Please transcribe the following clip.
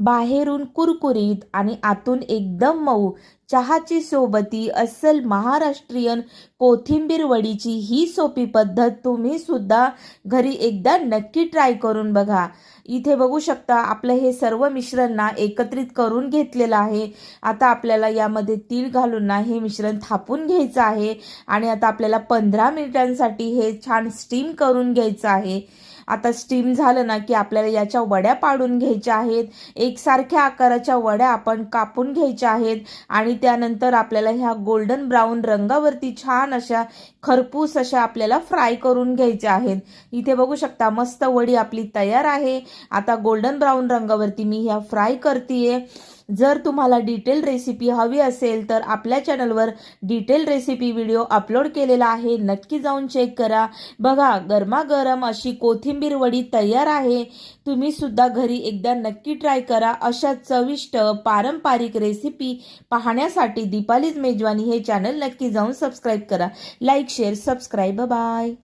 बाहेरून कुरकुरीत आणि आतून एकदम मऊ. चहाची सोबती अस्सल महाराष्ट्रीयन कोथिंबीर वडीची ही सोपी पद्धत तुम्ही सुद्धा घरी एकदा नक्की ट्राय करून बघा. इथे बघू शकता आपलं हे सर्व मिश्रण ना एकत्रित करून घेतलेलं आहे. आता आपल्याला यामध्ये तीळ घालून ना हे मिश्रण थापून घ्यायचं आहे आणि आता आपल्याला पंधरा मिनिटांसाठी हे छान स्टीम करून घ्यायचं आहे. आता स्टीम झालं ना की आपल्याला याच्या वड्या पाडून घ्यायच्या आहेत. एकसारख्या आकाराच्या वड्या आपण कापून घ्यायच्या आहेत. आणि त्यानंतर आपल्याला ह्या गोल्डन ब्राऊन रंगावरती छान अशा खरपूस अशा आपल्याला फ्राय करून घ्यायच्या आहेत. इथे बघू शकता मस्त वडी आपली तयार आहे. आता गोल्डन ब्राऊन रंगावरती मी ह्या फ्राय करते जर तुम्हाला डिटेल रेसिपी हवी असेल तर आपल्या चॅनलवर डिटेल रेसिपी व्हिडिओ अपलोड केलेला आहे. नक्की जाऊन चेक करा. बघा गरमागरम अशी कोथिंबीर वडी तयार आहे. तुम्ही सुद्धा घरी एकदा नक्की ट्राय करा. अशा चविष्ट पारंपरिक रेसिपी पाहण्यासाठी दीपालीज मेजवानी हे चॅनल नक्की जाऊन सबस्क्राईब करा. Like share subscribe bye